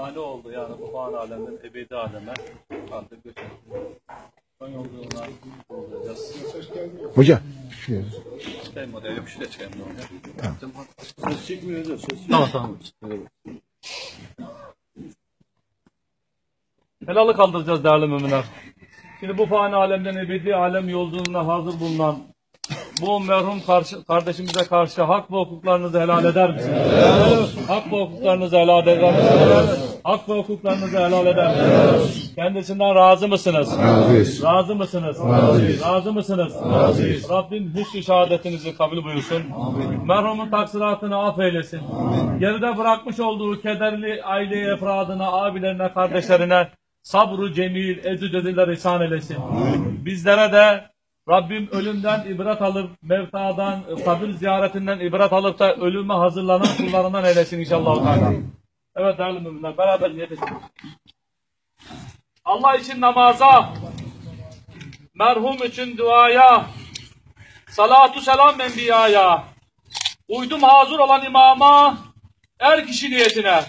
fani oldu yani bu fani alemden ebedi aleme artık göç etti. Son yolculuğuna olacağız. Hocam. Çıkayım oraya, yok şuraya çıkayım da hocam. Ses çekmiyor hocam. Tamam tamam. Helalı kaldıracağız değerli müminler. Şimdi bu fani alemden ebedi alem yolculuğuna hazır bulunan bu merhum karşı, kardeşimize karşı hak ve hukuklarınızı helal eder misiniz? Hak ve hukuklarınızı helal eder misiniz? Hak ve hukuklarınızı helal eder misiniz? Kendisinden razı mısınız? Razıyız. Razı mısınız? Razıyız. Razı mısınız? Razıyız. Rabbim hüsnü şehadetinizi kabul buyursun. Merhumun taksiratını affeylesin. Geride bırakmış olduğu kederli aile efradına, abilerine, kardeşlerine sabru cemil, ezücediler ihsan eylesin. Bizlere de Rabbim ölümden ibret alıp, mevtadan, kabir ziyaretinden ibret alıp da ölüme hazırlanan kullarından eylesin inşallah. Teala. Evet değerli müminler beraber niyet edelim. Allah için namaza, merhum için duaya, salatu selam enbiyaya, uydum hazır olan imama, er kişi niyetine,